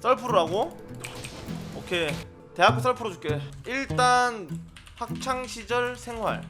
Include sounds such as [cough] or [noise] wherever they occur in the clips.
썰프로라고? 오케이. 대학교 썰프로 줄게. 일단 학창 시절 생활.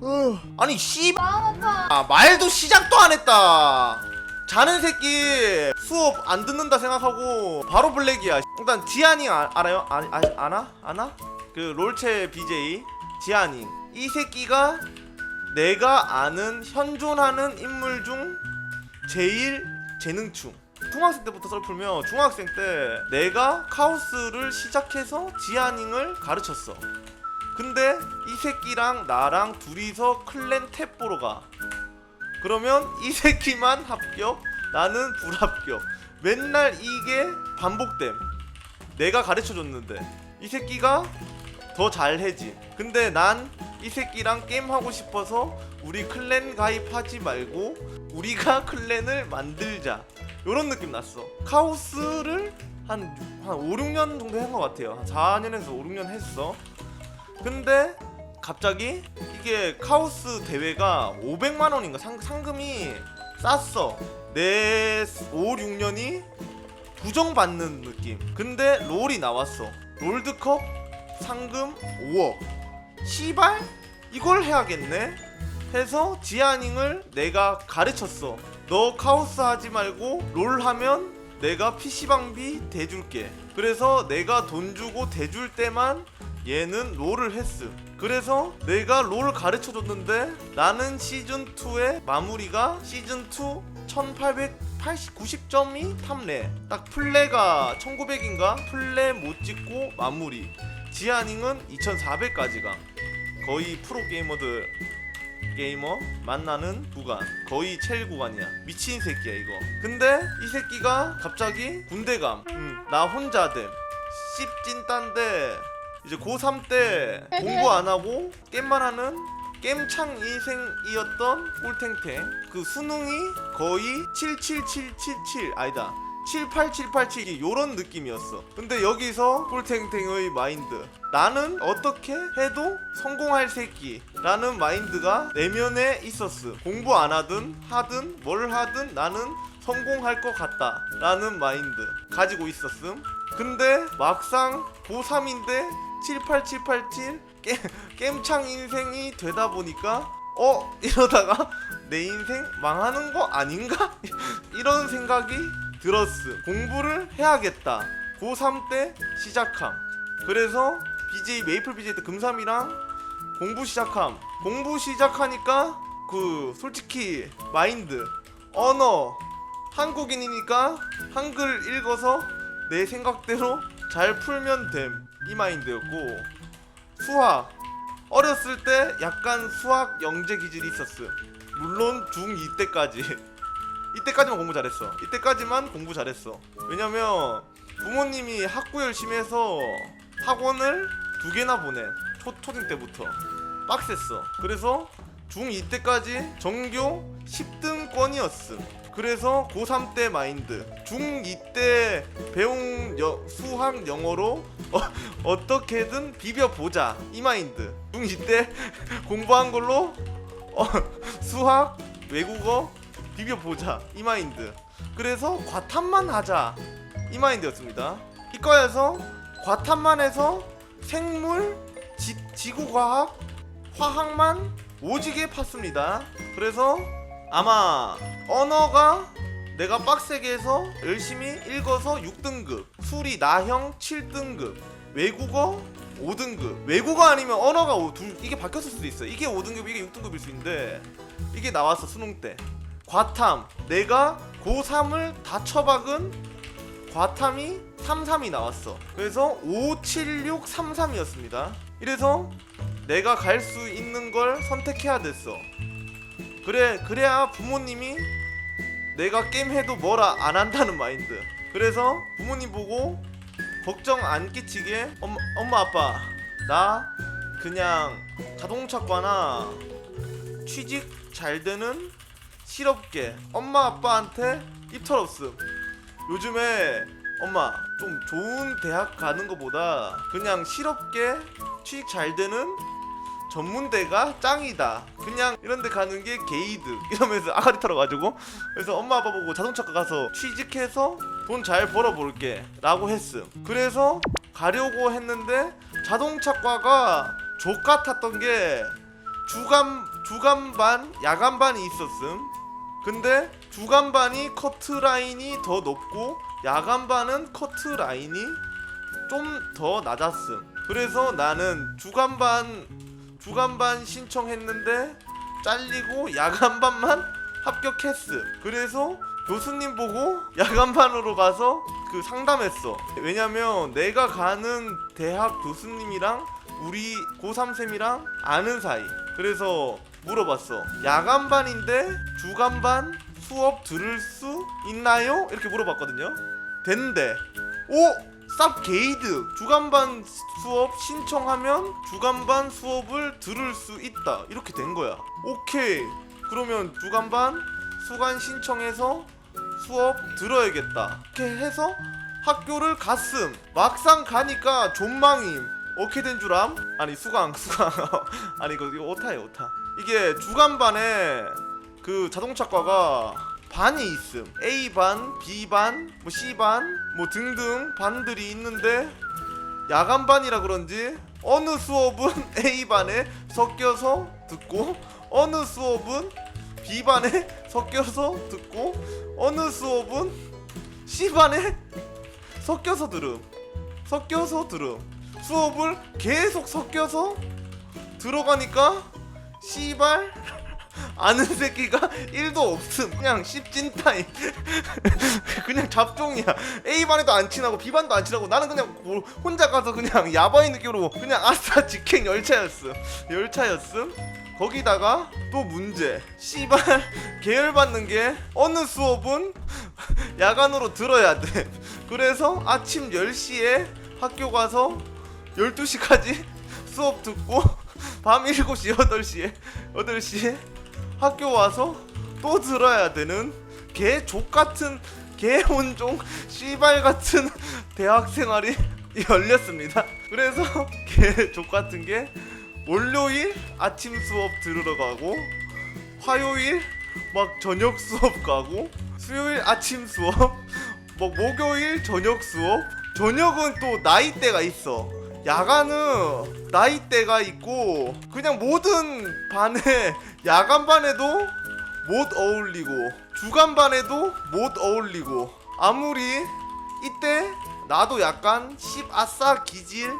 어, 아니 씨 아, 말도 시작도 안 했다. 자는 새끼 수업 안 듣는다 생각하고 바로 블랙이야. 일단 지아닝 아, 알아요? 아, 아, 아나? 아나? 그 롤체 BJ 지아닝 이 새끼가 내가 아는 현존하는 인물 중 제일 재능충 중학생 때부터 썰 풀면 중학생 때 내가 카오스를 시작해서 지아닝을 가르쳤어. 근데 이 새끼랑 나랑 둘이서 클랜 탭 보러 가. 그러면 이 새끼만 합격 나는 불합격. 맨날 이게 반복됨. 내가 가르쳐줬는데 이 새끼가 더 잘해지. 근데 난 이 새끼랑 게임하고 싶어서 우리 클랜 가입하지 말고 우리가 클랜을 만들자 요런 느낌 났어. 카오스를 한, 한 5, 6년 정도 한 것 같아요. 한 4년에서 5, 6년 했어. 근데 갑자기 이게 카오스 대회가 500만 원인가 상, 상금이 쌌어. 내 5, 6년이 부정받는 느낌. 근데 롤이 나왔어. 롤드컵 상금 5억. 시발 이걸 해야겠네? 해서 지아닝을 내가 가르쳤어 너 카오스 하지 말고 롤 하면 내가 PC방비 대줄게. 그래서 내가 돈 주고 대줄 때만 얘는 롤을 했음. 그래서 내가 롤 가르쳐 줬는데 나는 시즌 2의 마무리가 시즌 2 1880 90점이 탐레 딱 플레가 1900인가? 플레 못 찍고 마무리. 지아닝은 2400까지 가 거의 프로 게이머들 게이머 만나는 구간. 거의 제일 구간이야. 미친 새끼야 이거. 근데 이 새끼가 갑자기 군대감. 음, 나 혼자 됨. 씹찐딴데. 이제 고3 때 공부 안 하고 게임만 하는 게임창 인생이었던 꿀탱탱. 그 수능이 거의 77777 아니다 78787이 요런 느낌이었어. 근데 여기서 꿀탱탱의 마인드. 나는 어떻게 해도 성공할 새끼 라는 마인드가 내면에 있었어 공부 안 하든 하든 뭘 하든 나는 성공할 것 같다 라는 마인드 가지고 있었음. 근데 막상 고3인데 78787 게, 게임창 인생이 되다 보니까 어? 이러다가 내 인생 망하는 거 아닌가? [laughs] 이런 생각이 들었음. 공부를 해야겠다. 고3 때 시작함. 그래서 BJ 메이플 BJ 때 금삼이랑 공부 시작함. 공부 시작하니까 그 솔직히 마인드 언어 한국인이니까 한글 읽어서 내 생각대로 잘 풀면 됨. 이 마인드였고. 수학. 어렸을 때 약간 수학 영재 기질이 있었음. 물론 중2 때까지 [laughs] 이때까지만 공부 잘했어. 이때까지만 공부 잘했어. 왜냐면 부모님이 학구 열심히 해서 학원을 두 개나 보내. 초, 초등 때부터. 빡셌어. 그래서 중2 때까지 전교 10등권이었음. 그래서 고3 때 마인드. 중2 때 배운 여, 수학 영어로 어, 어떻게든 비벼보자. 이 마인드. 중2 때 [laughs] 공부한 걸로 어, 수학 외국어 비벼보자. 이 마인드. 그래서 과탐만 하자. 이 마인드였습니다. 이과에서 과탐만 해서 생물 지, 지구과학 화학만 오지게 팠습니다. 그래서 아마 언어가 내가 빡세게 해서 열심히 읽어서 6등급 수리 나형 7등급 외국어 5등급. 외국어 아니면 언어가 오- 둘 이게 바뀌었을 수도 있어 이게 5등급 이게 6등급일 수 있는데 이게 나왔어 수능 때 과탐. 내가 고3을 다 쳐박은 과탐이 33이 나왔어. 그래서 57633이었습니다. 이래서 내가 갈 수 있는 걸 선택해야 됐어. 그래 그래야 부모님이 내가 게임 해도 뭐라 안 한다는 마인드. 그래서 부모님 보고 걱정 안 끼치게 엄마, 엄마 아빠 나 그냥 자동차과나 취직 잘 되는 실업계 엄마 아빠한테 입 털었음. 요즘에 엄마 좀 좋은 대학 가는 것보다 그냥 실업계 취직 잘 되는 전문대가 짱이다. 그냥 이런 데 가는 게 게이드 [laughs] 이러면서 아가리 털어가지고. 그래서 엄마 아빠 보고 자동차과 가서 취직해서 돈 잘 벌어볼게 라고 했음. 그래서 가려고 했는데 자동차과가 족같았던 게 주간 주간반 야간반이 있었음 근데 주간반이 커트 라인이 더 높고 야간반은 커트 라인이 좀 더 낮았음. 그래서 나는 주간반 주간반 신청했는데 잘리고 야간반만 합격했음. 그래서 교수님 보고 야간반으로 가서 그 상담했어. 왜냐면 내가 가는 대학 교수님이랑 우리 고3쌤이랑 아는 사이. 그래서 물어봤어. 야간반인데 주간반 수업 들을 수 있나요? 이렇게 물어봤거든요. 된대. 오! 쌉 게이드. 주간반 수업 신청하면 주간반 수업을 들을 수 있다. 이렇게 된 거야. 오케이. 그러면 주간반 수간 신청해서 수업 들어야겠다. 이렇게 해서 학교를 갔음. 막상 가니까 존망임. 어떻게 된 줄 암? 아니 수강 수강. [laughs] 아니 이거 이거 오타예요 오타 이게 주간반에 그 자동차과가 반이 있음. A반, B반, 뭐 C반 뭐 등등 반들이 있는데 야간반이라 그런지 어느 수업은 [laughs] A반에 섞여서 듣고 어느 수업은 B반에 [laughs] 섞여서 듣고 어느 수업은 C반에 [laughs] 섞여서 들음. 섞여서 들음. 수업을 계속 섞여서 들어가니까 씨발? [laughs] 아는 새끼가 1도 없음. 그냥 씹찐타임. [laughs] 그냥 잡종이야. A반에도 안 친하고 B반도 안 친하고 나는 그냥 뭐 혼자 가서 그냥 야바이 느낌으로 그냥 아싸 직행 열차였음. 열차였음? 거기다가 또 문제. 씨발 계열받는 게 어느 수업은 [laughs] 야간으로 들어야 돼. 그래서 아침 10시에 학교 가서 12시까지 수업 듣고 [laughs] 밤 7시 8시에 8시에 학교 와서 또 들어야 되는 개 족 같은 개혼종 씨발 같은 대학 생활이 [laughs] 열렸습니다. 그래서 개 족 같은 게 월요일 아침 수업 들으러 가고 화요일 막 저녁 수업 가고 수요일 아침 수업 뭐 목요일 저녁 수업 저녁은 또 나이대가 있어 야간은 나이대가 있고 그냥 모든 반에 [laughs] 야간 반에도 못 어울리고 주간 반에도 못 어울리고 아무리 이때 나도 약간 씹아싸 기질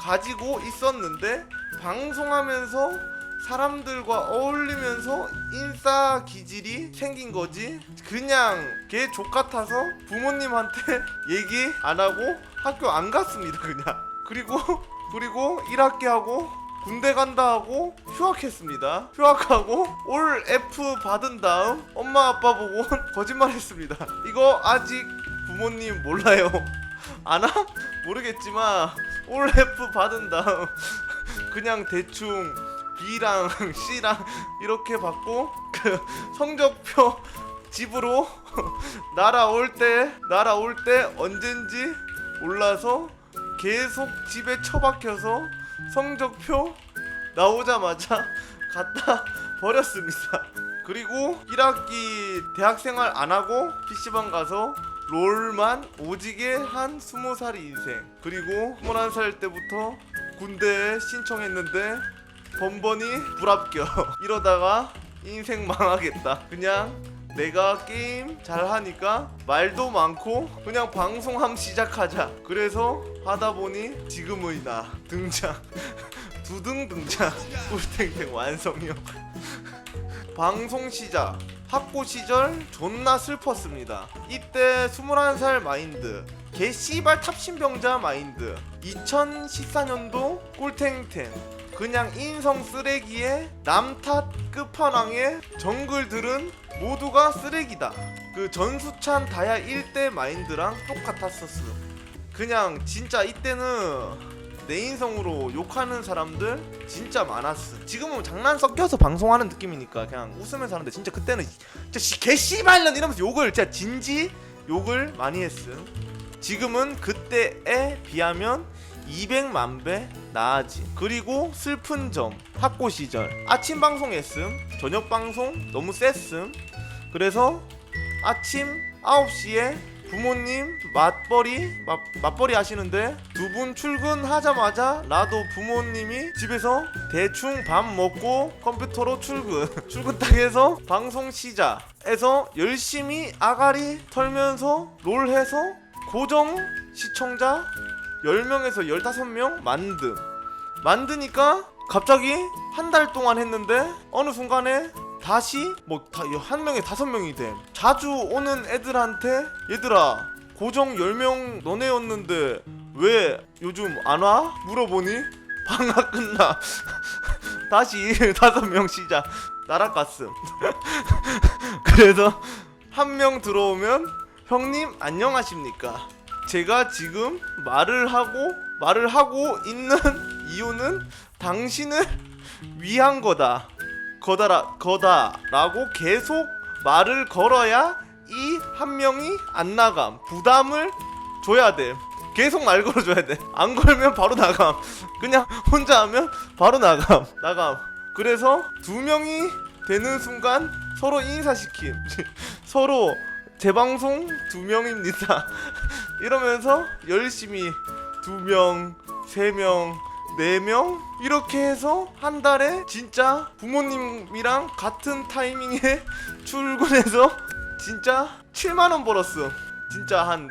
가지고 있었는데 방송하면서 사람들과 어울리면서 인싸 기질이 생긴 거지. 그냥 걔 족같아서 부모님한테 [laughs] 얘기 안 하고 학교 안 갔습니다 그냥 그리고 [laughs] 그리고 1학기 하고 군대 간다 하고 휴학했습니다. 휴학하고 올 F 받은 다음 엄마 아빠 보고 [laughs] 거짓말했습니다. 이거 아직 부모님 몰라요. [laughs] 아나? 모르겠지만 올 F 받은 다음 그냥 대충 B랑 C랑 이렇게 받고 그 성적표 집으로 날아올 때 날아올 때 언젠지 몰라서 계속 집에 처박혀서 성적표 나오자마자 [laughs] 갖다 버렸습니다. 그리고 1학기 대학생활 안 하고 PC방 가서 롤만 오지게 한 20살이 인생. 그리고 21살 때부터 군대에 신청했는데 번번이 불합격. [laughs] 이러다가 인생 망하겠다. 그냥 내가 게임 잘 하니까 말도 많고 그냥 방송 함 시작하자. 그래서 하다 보니 지금의 나 등장. [laughs] 두둥 등장. 꿀탱탱 완성형. [laughs] 방송 시작. 학고 시절 존나 슬펐습니다. 이때 21살 마인드. 개 씨발 탑신병자 마인드. 2014년도 꿀탱탱. 그냥 인성 쓰레기에 남탓 끝판왕의 정글들은 모두가 쓰레기다. 그 전수찬 다야 1대 마인드랑 똑같았었어. 그냥 진짜 이때는 내 인성으로 욕하는 사람들 진짜 많았어. 지금은 장난 섞여서 방송하는 느낌이니까 그냥 웃으면서 하는데 진짜 그때는 진짜 씨- 개씨발년 이러면서 욕을 진짜 진지 욕을 많이 했음. 지금은 그때에 비하면 200만 배 나아지. 그리고 슬픈 점 학고 시절 아침 방송 했음, 저녁 방송 너무 셌음. 그래서 아침 9시에 부모님 맞벌이 맞, 맞벌이 하시는데 두 분 출근하자마자 나도 부모님이 집에서 대충 밥 먹고 컴퓨터로 출근 출근 딱 해서 방송 시작해서 열심히 아가리 털면서 롤 해서 고정 시청자 10명에서 15명 만듦 만드니까 갑자기 한 달 동안 했는데 어느 순간에 다시 뭐 한 명에 다섯 명이 돼. 자주 오는 애들한테 얘들아 고정 10명 너네였는데 왜 요즘 안 와? 물어보니 방학 끝나. [laughs] 다시 [laughs] 다섯 명 시작. 나락갔음 [laughs] 그래서 한 명 들어오면 형님 안녕하십니까 제가 지금 말을 하고 말을 하고 있는 [laughs] 이유는 당신을 [laughs] 위한 거다. 거다라 거다라고 계속 말을 걸어야 이 한 명이 안 나감. 부담을 줘야 돼. 계속 말 걸어줘야 돼. 안 걸면 바로 나감. [laughs] 그냥 혼자 하면 바로 나감. 나감. 그래서 두 명이 되는 순간 서로 인사시킴. 서로 재방송 두 명입니다. [laughs] 이러면서 열심히 두 명, 세 명, 네 명 이렇게 해서 한 달에 진짜 부모님이랑 같은 타이밍에 [laughs] 출근해서 진짜 7만 원 벌었음. 진짜 한한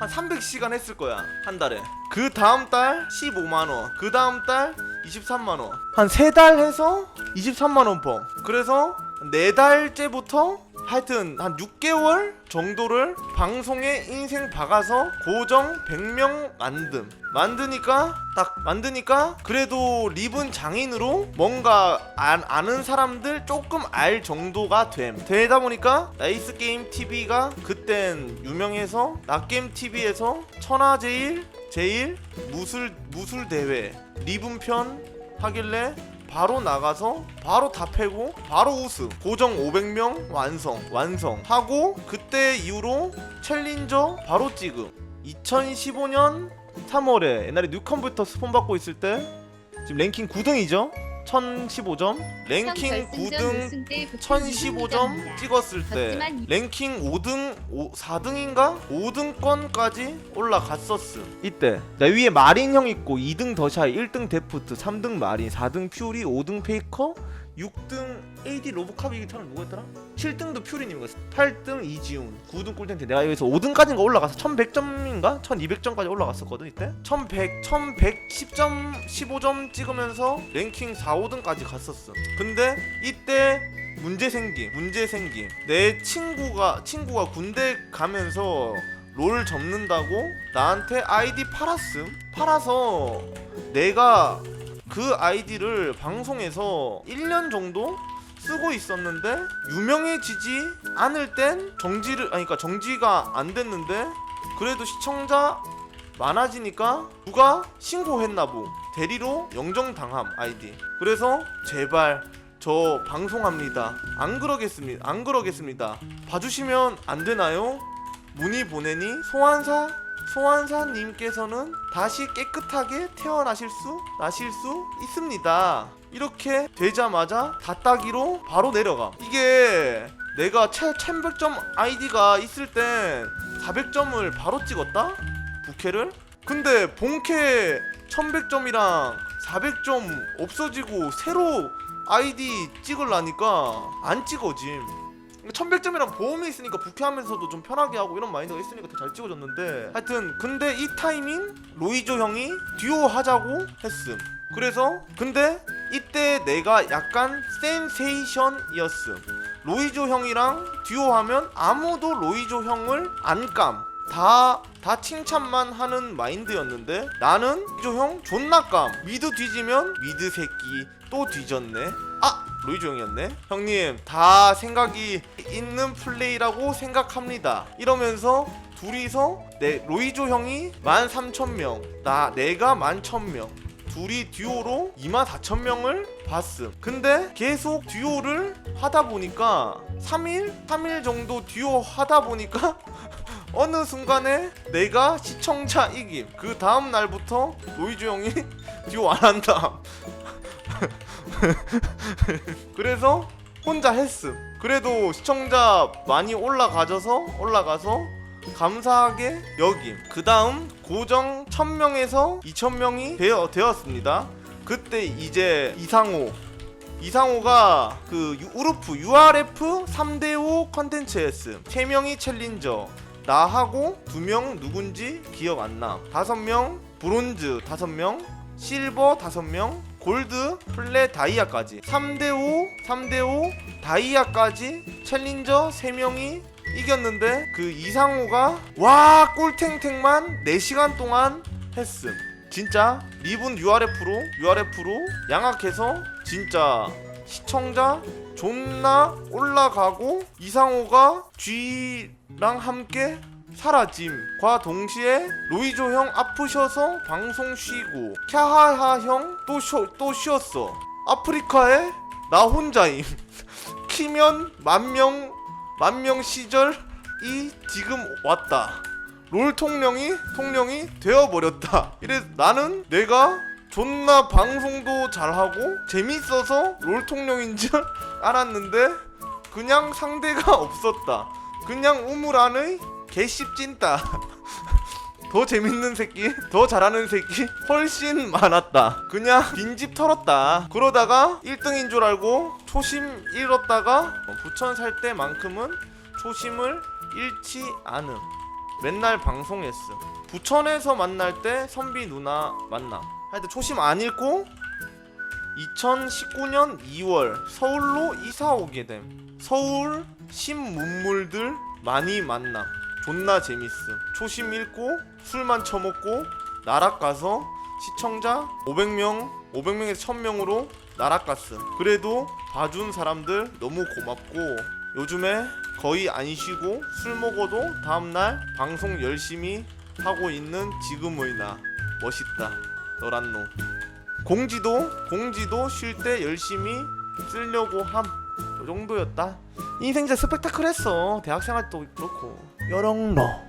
300시간 했을 거야 한 달에 그 다음 달 15만 원 그 다음 달 23만 원 한 세 달 해서 23만 원 범. 그래서 네 달째부터 하여튼 한 6개월 정도를 방송에 인생 박아서 고정 100명 만듦. 만드니까 딱 만드니까 그래도 리븐 장인으로 뭔가 안, 아는 사람들 조금 알 정도가 됨. 되다 보니까 나이스 게임 TV가 그땐 유명해서 나게임 TV에서 천하제일 제일 무술 무술 대회 리븐 편 하길래 바로 나가서 바로 다 패고 바로 우승. 고정 500명 완성 완성. 하고 그때 이후로 챌린저 바로 찍음. 2015년 3월에 옛날에 뉴컴부터 스폰 받고 있을 때 지금 랭킹 9등이죠 1015점 랭킹 9등 1015점 찍었을 때 랭킹 5등 5, 4등인가? 5등권까지 올라갔었음. 이때 나 위에 마린 형 있고 2등 더샤이 1등 데프트 3등 마린 4등 퓨리 5등 페이커 6등 AD 로보캅이 처음 누구였더라? 7등도 퓨리님이었어. 8등 이지훈 9등 꿀텐트 내가 여기서 5등까지인가 올라가서 1100점인가? 1200점까지 올라갔었거든 이때? 1100 1110점 15점 찍으면서 랭킹 4, 5등까지 갔었어. 근데 이때 문제 생김 문제 생김. 내 친구가 친구가 군대 가면서 롤 접는다고 나한테 아이디 팔았음. 팔아서 내가 그 아이디를 방송에서 1년 정도 쓰고 있었는데 유명해지지 않을 땐 정지를 아니 그러니까 정지가 안 됐는데 그래도 시청자 많아지니까 누가 신고했나 보. 대리로 영정당함 아이디. 그래서 제발 저 방송합니다. 안 그러겠습니다 안 그러겠습니다. 봐주시면 안 되나요? 문의 보내니 소환사 소환사님께서는 다시 깨끗하게 태어나실 수 나실 수 있습니다. 이렇게 되자마자 다 따기로 바로 내려가. 이게 내가 채 1100점 아이디가 있을 땐 400점을 바로 찍었다? 부캐를? 근데 본캐 1100점이랑 400점 없어지고 새로 아이디 찍으려니까 안 찍어짐. 1100점이랑 보험이 있으니까 부캐하면서도 좀 편하게 하고 이런 마인드가 있으니까 더 잘 찍어줬는데. 하여튼 근데 이 타이밍 로이조 형이 듀오 하자고 했음. 그래서 근데 이때 내가 약간 센세이션이었음. 로이조 형이랑 듀오 하면 아무도 로이조 형을 안감. 다, 다 칭찬만 하는 마인드였는데 나는 로이조 형 존나 감. 미드 뒤지면 미드 새끼 또 뒤졌네. 아 로이조 형이었네. 형님 다 생각이 있는 플레이라고 생각합니다. 이러면서 둘이서 내 로이조 형이 13,000명 나 내가 11,000명 둘이 듀오로 24,000명을 봤음. 근데 계속 듀오를 하다 보니까 3일? 3일 정도 듀오 하다 보니까 [laughs] 어느 순간에 내가 시청자 이김. 그 다음 날부터 로이조 형이 [laughs] 듀오 안 한다 [laughs] 그래서 혼자 했음. 그래도 시청자 많이 올라가져서 올라가서 감사하게 여김 그 다음 고정 1000명에서 2000명이 되어, 되었습니다. 그때 이제 이상호. 이상호가 그 유- 우르프 URF 3대5 컨텐츠였음. 3명이 챌린저. 나하고 2명 누군지 기억 안나. 5명 브론즈 5명 실버 5명 골드 플레 다이아까지. 3대5 3대5 다이아까지. 챌린저 3명이 이겼는데 그 이상호가 와 꿀탱탱만 4시간 동안 했음. 진짜 리븐 URF로 URF로 양악해서 진짜 시청자 존나 올라가고 이상호가 G랑 함께 사라짐과 동시에 로이조 형 아프셔서 방송 쉬고 캬하하 형또 쉬, 또 쉬었어 아프리카에 나 혼자임 [laughs] 키면 만명 만명 시절이 지금 왔다 롤 통령이 통령이 되어버렸다. 이래 나는 내가 존나 방송도 잘하고 재밌어서 롤 통령인 줄 [laughs] 알았는데 그냥 상대가 없었다. 그냥 우물 안의 개씹찐따. [laughs] 더 재밌는 새끼, 더 잘하는 새끼 훨씬 많았다. 그냥 빈집 털었다. 그러다가 1등인 줄 알고 초심 잃었다가 부천 살 때만큼은 초심을 잃지 않음. 맨날 방송했음. 부천에서 만날 때 선비 누나 만남. 하여튼 초심 안 잃고 2019년 2월 서울로 이사 오게 됨. 서울 신문물들 많이 만남. 존나 재밌음. 초심 잃고 술만 처먹고 나락 가서 시청자 500명, 500명에서 1000명으로 나락 갔음. 그래도 봐준 사람들 너무 고맙고 요즘에 거의 안 쉬고 술 먹어도 다음날 방송 열심히 하고 있는 지금의 나 멋있다 너란 놈 공지도 공지도 쉴 때 열심히 쓰려고 함. 요 정도였다. 인생 진짜 스펙타클했어. 대학생활 도 그렇고. 여렁러.